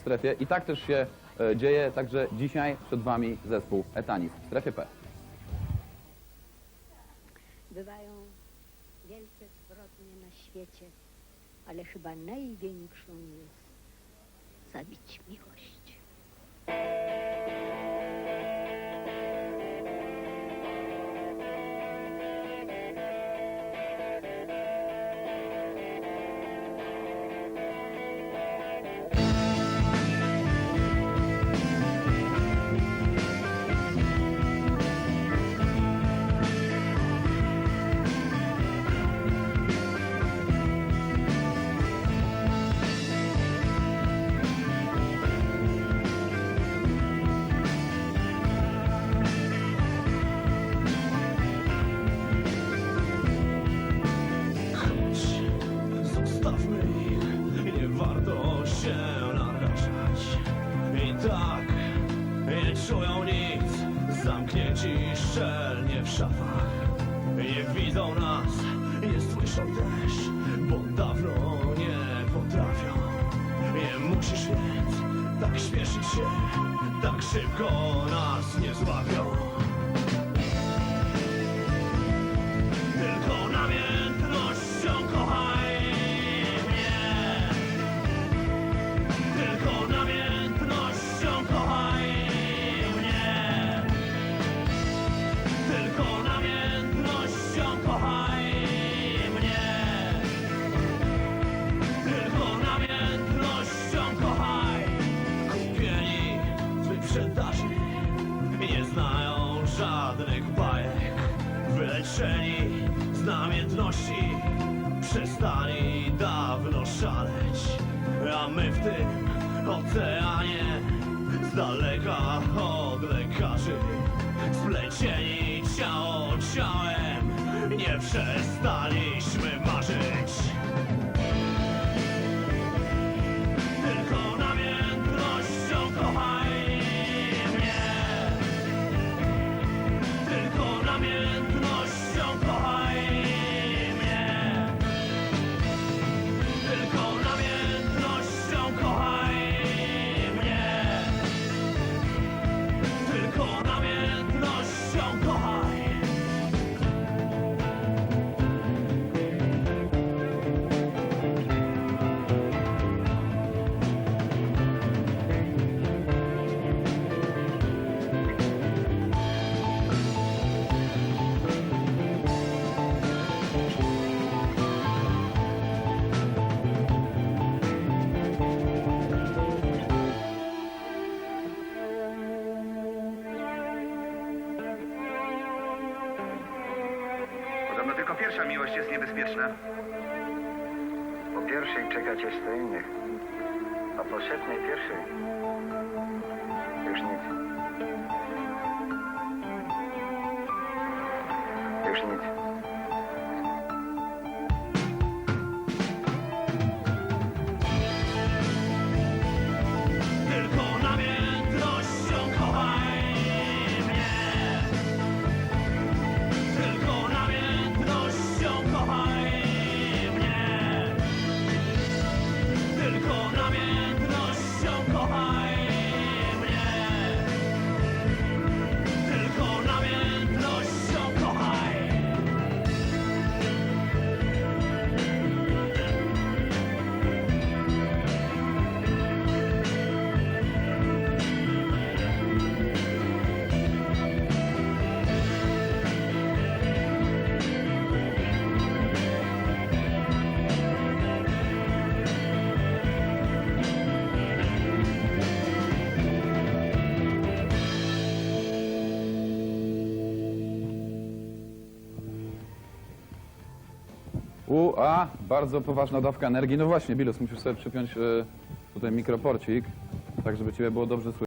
strefie i tak też się e, dzieje, także dzisiaj przed Wami zespół Etanis w strefie P. Bywają wielkie zbrodnie na świecie, ale chyba największą jest zabić miłość. Tak nie czują nic, zamknięci szczelnie w szafach. Nie widzą nas, nie słyszą też, bo dawno nie potrafią. Nie musisz więc tak śpieszyć się, tak szybko nas nie złapią. Bajek Wyleczeni z namiętności Przestali dawno szaleć. A my w tym oceanie Z daleka od lekarzy. Splecieni ciało ciałem. Nie przestaliśmy marzyć Podobno tylko pierwsza miłość jest niebezpieczna. Po pierwszej czekać jest to innych, a po setnej pierwszej już nic. Już nic. U, a, bardzo poważna dawka energii. No właśnie, Bilus, musisz sobie przypiąć e, tutaj mikroporcik, tak żeby Ciebie było dobrze słychać.